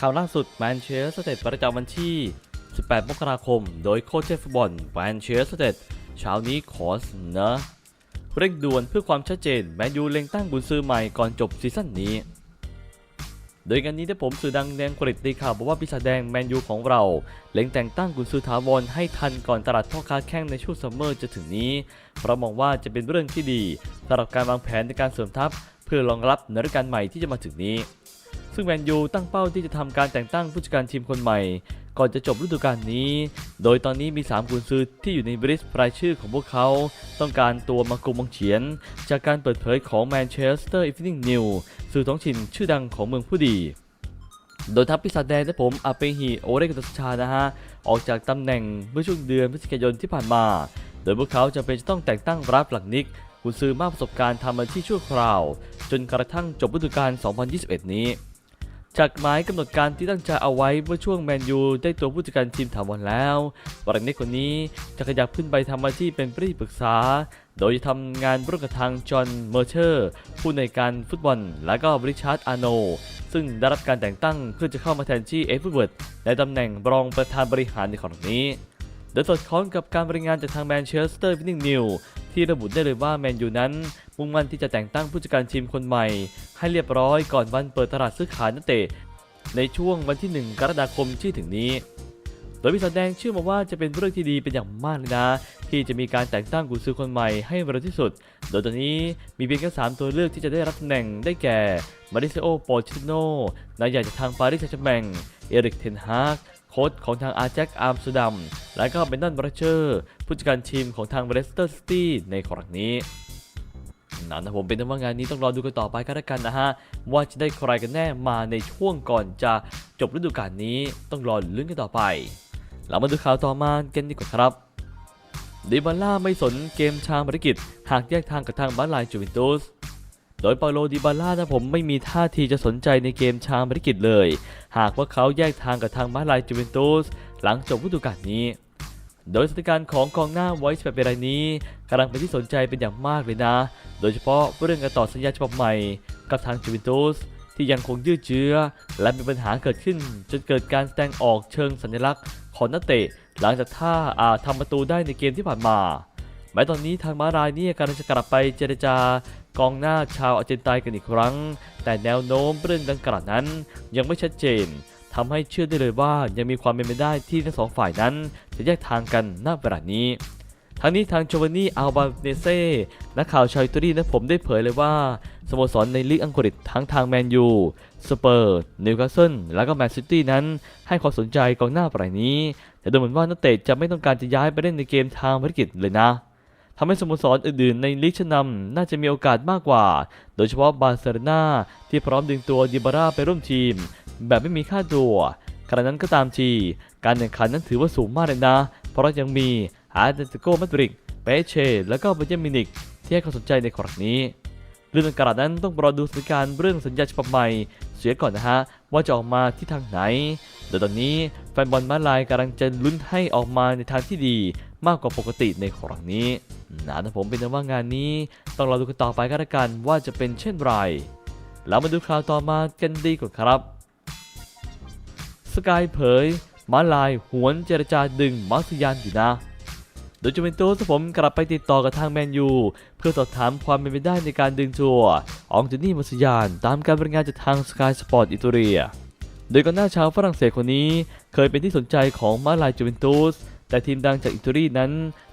ข่าวล่าสุดแมนเชสเตอร์ประจำวันที่ 18 มกราคม โดยโค้ชเชฟฟุตบอลแมนเชสเตอร์เช้านี้ขอเสนอเร่งด่วนเพื่อความชัดเจนแมนยูเล็งตั้งกุนซือใหม่ก่อนจบซีซั่นนี้ โดยงานนี้ได้ผมสื่อดังแดงกริตตีข่าวบอกว่าปีศาแดงแมนยูของเรา เล็งแต่งตั้งกุนซือถาวรให้ทันก่อนตลาดพ่อค้าแข้งในช่วงซัมเมอร์จะถึงนี้ เพราะมองว่าจะเป็นเรื่องที่ดีสำหรับการวางแผนในการเสริมทัพ เพื่อรองรับในฤดูกาลใหม่ที่จะมาถึงนี้ ซึ่งแมนยูตั้งเป้าที่จะทำการแต่งตั้งผู้จัดการทีมคนใหม่ ก่อนจะจบฤดูกาลนี้ โดยตอนนี้มี 3 กุนซือที่อยู่ในบริสรายชื่อของพวกเขา ต้องการตัวมากุมบังเฉียน จากการเปิดเผยของ Manchester Evening News สื่อท้องถิ่นชื่อดังของเมืองผู้ดี โดยทัพปีศาจแดงและผมอาเปฮิโอเรกตัสชานะฮะ ออกจากตำแหน่งเมื่อช่วงเดือนพฤศจิกายนที่ผ่านมา โดยพวกเขาจะเป็นจะต้องแต่งตั้งรับหลังนิกกุนซือมากประสบการณ์ทำมาที่ชั่วคราว จนกระทั่งจบฤดูกาล2021 นี้ จากหมายกำหนดการที่ตั้งใจเอาไว้เมื่อช่วงแมนยูได้ตัวผู้จัดการทีมถาวรแล้ววรังนิกคนนี้จะขยับขึ้นไปทำหน้าที่เป็นผู้ที่ปรึกษา โดยจะทำงานร่วมกับทางจอห์นเมอร์เชอร์ ผู้ในการฟุตบอล และก็บริชาร์ดอาโน ซึ่งได้รับการแต่งตั้งเพื่อจะเข้ามาแทนที่เอฟเวิร์ดในตำแหน่งรองประธานบริหารในครั้งนี้โดยสอดคล้องกับการบริงานจากทางแมนเชสเตอร์วินนิงนิว ที่ระบุได้เลยว่าแมนยูนั้น มุ่งมั่นที่จะแต่งตั้งผู้จัดการทีมคนใหม่ ให้เรียบร้อยก่อนวันเปิดตลาดซื้อขายนักเตะในช่วงวันที่ 1 กรกฎาคมที่ถึงนี้ โดยมีแสดงเชื่อมาว่าจะเป็นเรื่องที่ดีเป็นอย่างมากเลยนะ ที่จะมีการแต่งตั้งกุนซือคนใหม่ให้เร็วที่สุด โดยตอนนี้มีเพียงแค่3ตัวเลือกที่จะได้รับตำแหน่งได้แก่มาริเซโอโปชิโนนายใหญ่จากทางปารีสแซงต์แชร์แมงเอริกเทนฮาก ค้ชของทางอาแจ็คอาร์มสดัม และก็เบนดันบรัชเชอร์ผู้จัดการทีมของทางเบรสเตอร์ซิตี้ในครั้งนี้นั่นนะผมเป็นว่างานนี้ต้องรอดูกันต่อไปก็แล้วกันนะฮะ ว่าจะได้ใครกันแน่มาในช่วงก่อนจะจบฤดูกาลนี้ต้องรอลุ้นกันต่อไป เรามาดูข่าวต่อมากันดีกว่าครับดิบาล่าไม่สนเกมชางภารกิจ หากแยกทางกับทางบ้านลายจูเวนตุส โดยเปาโลดิบาล่านะผมไม่มีท่าทีจะสนใจในเกมชางภารกิจเลย หากว่าเขาแยกทางกับทางบ้าลายจูเวนตุสหลังจบฤดูกาลนี้ โดยสถานการณ์ของกองหน้าไวส์แบบเรายนี้กำลังเป็นที่สนใจเป็นอย่างมากเลยนะ โดยเฉพาะเรื่องการต่อสัญญาฉบับใหม่ กับทางจูเวนตุสที่ยังคงยืดเยื้อ และมีปัญหาเกิดขึ้น จนเกิดการแสดงออกเชิงสัญลักษณ์ของนักเตะ หลังจากท่าอาทำประตูได้ในเกมที่ผ่านมาแม้ตอนนี้ทางมารายเนี่ยกำลังจะกลับไปเจรจา กองหน้าชาวอาร์เจนตินกันอีกครั้ง แต่แนวโน้มเรื่องดังกล่าวนั้น ยังไม่ชัดเจนทำให้เชื่อได้เลยว่ายังมีความเป็นไปได้ที่ทั้งสองฝ่ายนั้น จะแยกทางกันณเวลานี้ทั้งนี้ทางโจวานนี่อัลบาเนเซ่นักข่าวชาวอิตาลีนะผมได้เผยเลยว่า สโมสรในลีกอังกฤษทั้งทางแมนยู สเปอร์ นิวคาสเซิล และก็แมนซิตี้นั้น ให้ความสนใจกองหน้ารายนี้ แต่ดูเหมือนว่านักเตะจะไม่ต้องการจะย้ายไปเล่นในเกมทางภารกิจเลยนะ ทำให้สโมสรอื่นๆ ในลีกชั้นนำน่าจะมีโอกาสมากกว่า โดยเฉพาะบาร์เซโลนาที่พร้อมดึงตัวดิบาร่าไปร่วมทีม แบบไม่มีค่าตัวขณะนั้นก็ตามที การแข่งขันนั้นถือว่าสูงมากเลยนะ เพราะยังมีอาร์เตติโกมาดริดเปเช่และก็เบเจมินิกที่ให้ความสนใจในครั้งนี้เรื่องดังกล่าวนั้นต้องรอดูสถานการณ์เรื่องสัญญาฉบับใหม่เสียก่อนนะฮะ ว่าจะออกมาที่ทางไหน โดยตอนนี้แฟนบอลมาลายกำลังจะลุ้นให้ออกมาในทางที่ดีมากกว่าปกติในครั้งนี้นะผมเป็นว่างานนี้ ต้องรอดูกันต่อไปก็แล้วกันว่าจะเป็นเช่นไร แล้วมาดูข่าวต่อมากันดีกว่าครับสกายเผยมาลายหวนเจรจาดึงมาร์ซิยานอยู่นะ โดยจูเวนตุสผมกลับไปติดต่อกับทางแมนยูเพื่อสอบถามความเป็นไปได้ในการดึงตัวอองเจนี่มาร์ซิยาน ตามการบรรยายงานจากทางสกายสปอร์ตอิตาเลีย โดยก่อนหน้าชาวฝรั่งเศสคนนี้ เคยเป็นที่สนใจของมาลายจูเวนตุสแต่ทีมดังจากอิตาลีนั้น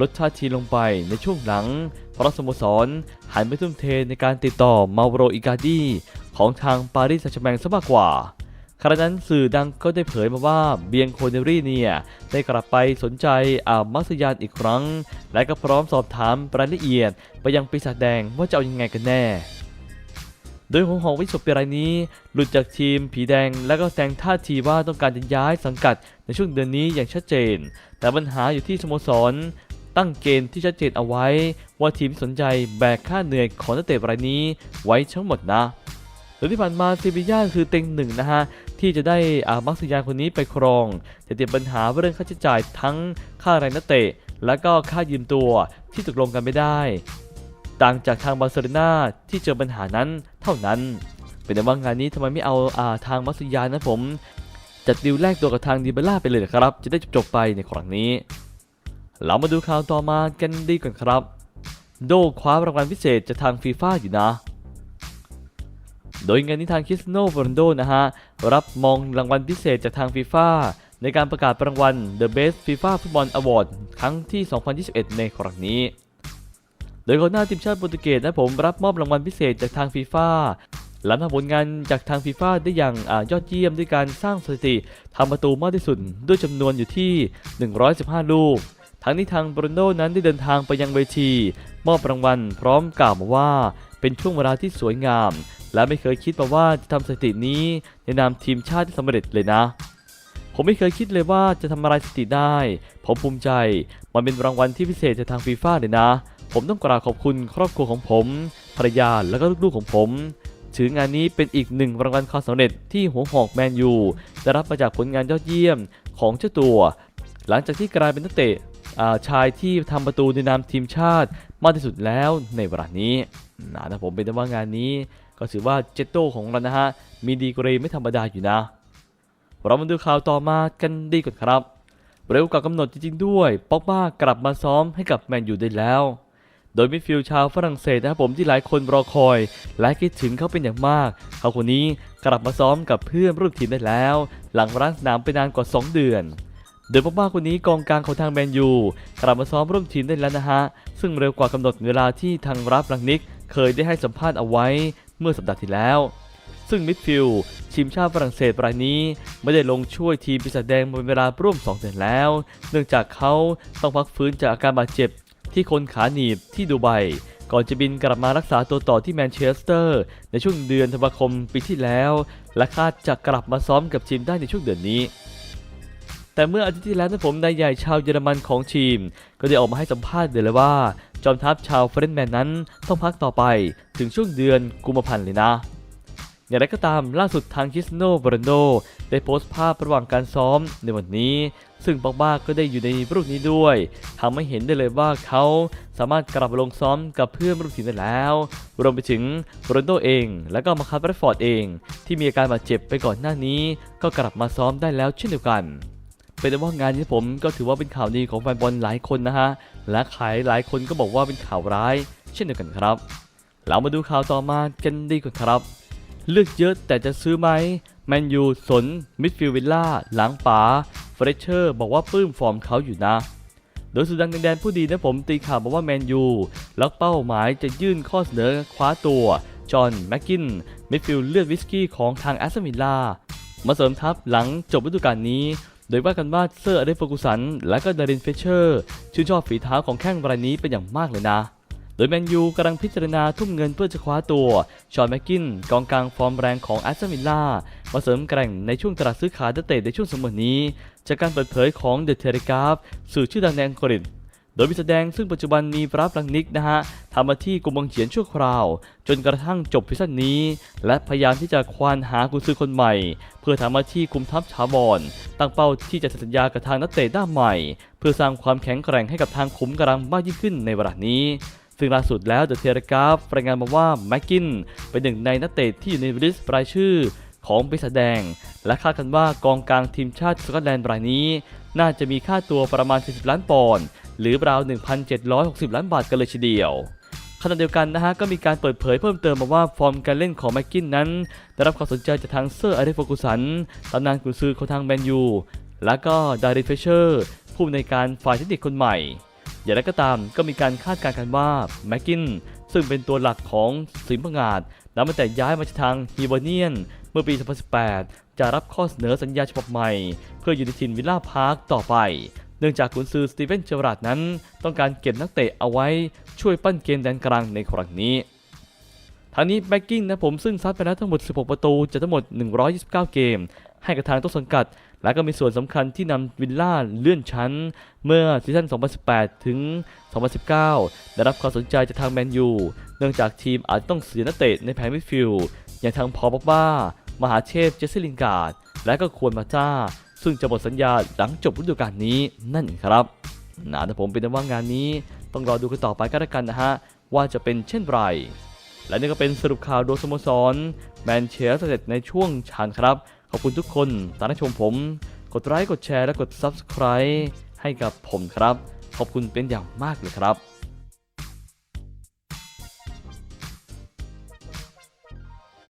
ลดท่าทีลงไปในช่วงหลัง เพราะสโมสรหันไปทุ่มเทในการติดต่อมาโรอิกาดีของทางปารีสแซงต์แชร์แมงซะมากกว่า ขณะนั้นสื่อดังก็ได้เผยมาว่าเบียงโคเนรี่เนี่ยได้กลับไปสนใจอามัสยานอีกครั้ง และก็พร้อมสอบถามรายละเอียด ไปยังปีศาจแดงว่าจะเอายังไงกันแน่ โดยหงหองวิศวปีรายนี้ หลุดจากทีมผีแดง และก็แสดงท่าทีว่าต้องการจะย้ายสังกัดในช่วงเดือนนี้อย่างชัดเจน แต่ปัญหาอยู่ที่สโมสร ตั้งเกณฑ์ที่ชัดเจนเอาไว้ ว่าทีมสนใจแบกค่าเหนื่อยของนักเตะรายนี้ไว้ทั้งหมดนะโดยที่ผ่านมาซิบิย่าคือเต็งหนึ่งนะฮะ ที่จะได้อามักซิยานคนนี้ไปครองแต่ติดปัญหาเรื่องค่าใช้จ่ายทั้งค่าแรงนักเตะ และก็ค่ายืมตัวที่ตกลงกันไม่ได้ ต่างจากทางบาร์เซโลนาที่เจอปัญหานั้นเท่านั้น เป็นแต่ว่างานนี้ทำไมไม่เอาอาทางมักซิยานนะผมจัดดีลแลกตัวกับทางดีเบล่าไปเลยนะครับ จะได้จบๆไปในครั้งนี้ เรามาดูข่าวต่อมากันดีก่อนครับ โดคว้ารางวัลพิเศษจากทางฟีฟ่าอยู่นะ โดยงานนี้ทางคริสโนโรนโดนะฮะ รับมองรางวัลพิเศษจากทางฟีฟ่าในการประกาศรางวัล The Best FIFA Football Award ครั้งที่ 2021 ในครั้งนี้ โดยกอนหน้าทีมชาติโปรตุเกสนะผมรับมอบรางวัลพิเศษจากทางฟีฟ่าหลังทำผลงานจากทางฟีฟ่าได้อย่างอยอดเยี่ยมด้วยการสร้างสถิติทำประตูมากที่สุดด้วยจำนวนอยู่ที่ 115 ลูก ทั้งนี้ทางบรูโน่นั้นได้เดินทางไปยังเวที มอบรางวัลพร้อมกล่าวมาว่า เป็นช่วงเวลาที่สวยงาม และไม่เคยคิดมาว่าจะทำสถิตินี้ในนามทีมชาติที่สำเร็จเลยนะ ผมไม่เคยคิดเลยว่าจะทำอะไรสถิติได้ ผมภูมิใจ มันเป็นรางวัลที่พิเศษจากทางฟีฟ่าเลยนะ ผมต้องกราบขอบคุณครอบครัวของผม ภรรยาและก็ลูกๆของผมถืองานนี้เป็นอีกหนึ่งรางวัลความสำเร็จที่หัวหอกแมนยูได้รับมาจากผลงานยอดเยี่ยมของเจ้าตัว หลังจากที่กลายเป็นนักเตะ ชายที่ทำประตูในนามทีมชาติมากที่สุดแล้วในเวลานี้นะนะผมเป็นแต่ว่างานนี้ ก็ถือว่าเจตโต้ของเรานะฮะมีดีกรีไม่ธรรมดาอยู่นะ เรามาดูข่าวต่อมากันดีก่อนครับ เร็วกว่ากำหนดจริงๆด้วยป็อกบ้ากลับมาซ้อมให้กับแมนยูได้แล้ว โดยมิดฟิลชาวฝรั่งเศสนะครับผมที่หลายคนรอคอย และคิดถึงเขาเป็นอย่างมาก เขาคนนี้กลับมาซ้อมกับเพื่อนร่วมทีมได้แล้ว หลังร้างสนามไปนานกว่า 2 เดือน โดยป็อกบ้าคนนี้กองกลางของทางแมนยูกลับมาซ้อมร่วมทีมได้แล้วนะฮะ ซึ่งเร็วกว่ากำหนดเวลาที่ทางรับรังนิก เคยได้ให้สัมภาษณ์เอาไว้เมื่อสัปดาห์ที่แล้ว ซึ่งมิดฟิลด์ทีมชาติฝรั่งเศสรายนี้ ไม่ได้ลงช่วยทีมปีศาจแดงเป็นเวลาร่วม 2 เดือนแล้ว เนื่องจากเขาต้องพักฟื้นจากอาการบาดเจ็บที่คนขาหนีบที่ดูไบก่อนจะบินกลับมารักษาตัวต่อที่แมนเชสเตอร์ ในช่วงเดือนธันวาคมปีที่แล้ว และคาดจะกลับมาซ้อมกับทีมได้ในช่วงเดือนนี้ แต่เมื่ออาทิตย์ที่แล้วนะผมนายใหญ่ชาวเยอรมันของทีม ก็ได้ออกมาให้สัมภาษณ์เลยว่า จอมทัพชาวเฟรนช์แมนนั้นต้องพักต่อไปถึงช่วงเดือนกุมภาพันธ์เลยนะ อย่างไรก็ตามล่าสุดทางคิสโนบรนโดได้โพสต์ภาพระหว่างการซ้อมในวันนี้ ซึ่งปอกบ้าก็ได้อยู่ในรูปนี้ด้วยทำให้เห็นได้เลยว่าเขาสามารถกลับมาลงซ้อมกับเพื่อนร่วมทีมได้แล้ว รวมไปถึงโบรนโดเอง และก็มาคัสแรฟอร์ดเอง ที่มีอาการบาดเจ็บไปก่อนหน้านี้ ก็กลับมาซ้อมได้แล้วเช่นเดียวกัน เป็นว่างานนี้ผมก็ถือว่าเป็นข่าวดีของแฟนบอลหลายคนนะฮะ และขายหลายคนก็บอกว่าเป็นข่าวร้าย เช่นเดียวกันครับ เรามาดูข่าวต่อมากันดีกว่าครับ เลือกเยอะแต่จะซื้อไหมแมนยูสนมิดฟิลด์วิลล่าหลังป๋าเฟรเชอร์ บอกว่าปลื้มฟอร์มเขาอยู่นะ โดยสุดังแดนผู้ดีนะผมตีข่าวบอกว่าแมนยูล็อกเป้าหมายจะยื่นข้อเสนอคว้าตัว จอห์นแม็กกินมิดฟิลด์เลือดวิสกี้ของทางแอสตันวิลล่ามาเสริมทัพหลังจบฤดูกาลนี้ โดยว่ากันว่าเซอร์อเดฟอร์กุสัน และก็ดารินเฟเชอร์ชื่นชอบฝีเท้าของแข้งรายนี้เป็นอย่างมากเลยนะ โดยแมนยูกำลังพิจารณาทุ่มเงินเพื่อจะคว้าตัวชอนแม็กกินกองกลางฟอร์มแรงของแอสตันวิลล่ามาเสริมแกร่งในช่วงตลาดซื้อขายนักเตะในช่วงสมมตินี้ จากการเปิดเผยของเดอะเทเลกราฟสื่อชื่อดังในอังกฤษ โดยมีแสดงซึ่งปัจจุบันมีปรับรังนิกนะฮะทำมาที่กรุงบังเฉียนชั่วคราว จนกระทั่งจบพิซันนี้ และพยายามที่จะควานหากุญซือคนใหม่ เพื่อทำมาที่คุมทัพชาวอนตั้งเป้าที่จะสัญญากับทางนักเตะหน้าใหม่ เพื่อสร้างความแข็งแกร่งให้กับทางขุมกำลังมากยิ่งขึ้นในเวลานี้ซึ่งล่าสุดแล้วเดอะเทเลกราฟรายงานมาว่าแม็กกินเป็นหนึ่งในนักเตะที่อยู่ในลิสต์รายชื่อของปีศาจแดง และคาดกันว่ากองกลางทีมชาติสกอตแลนด์รายนี้ น่าจะมีค่าตัวประมาณ 40 ล้านปอนด์ หรือราว 1,760 ล้านบาทกันเลยทีเดียวขณะเดียวกันนะฮะก็มีการเปิดเผยเพิ่มเติมมาว่าฟอร์มการเล่นของแม็กกินนั้น ได้รับความสนใจจากทางเซอร์อาริฟกุสันตำนานกุนซือของทางแมนยูและก็ดาริเฟเชอร์ ผู้อำนการฝ่ายเทคนิคคนใหม่ อย่างไรก็ตามก็มีการคาดการณ์กันว่าแม็กกินซึ่งเป็นตัวหลักของสิงห์พังงาดนับตั้งแต่ย้ายมาจากทางฮีเบเนียน เมื่อปี 2018 จะรับข้อเสนอสัญญาฉบับใหม่ เพื่ออยู่ในทีมวิลล่าพาร์คต่อไป เนื่องจากกุนซือสตีเวนเจอราร์ดนั้น ต้องการเก็บนักเตะเอาไว้ช่วยปั้นเกมแดนกลางในครั้งนี้ทางนี้แบ็กกิ้งนะผมซึ่งซัดไปแล้วทั้งหมด 16 ประตูจากทั้งหมด 129 เกม ให้กับทางต้นสังกัด และก็มีส่วนสำคัญที่นำวิลล่าเลื่อนชั้น เมื่อซีซั่น 2018 ถึง 2019 ได้รับความสนใจจากทางแมนยู เนื่องจากทีมอาจต้องเสียนักเตะในแผนมิดฟิลด์อย่างทางพอลบ็อกบ้ามหาเชฟเจสซี่ลินการ์ดและก็ควรมาจ้า ซึ่งจะหมดสัญญาหลังจบฤดูกาลนี้นั่นเองครับนะแต่ผมเป็นว่างานนี้ ต้องรอดูกันต่อไปก็แล้วกันนะฮะ ว่าจะเป็นเช่นไร และนี่ก็เป็นสรุปข่าวโดยสโมสรแมนเชสเตอร์ในช่วงชานครับ ขอบคุณทุกคนตามรับชมผม กดไลค์กดแชร์และกด Subscribe ให้กับผมครับ ขอบคุณเป็นอย่างมากเลยครับ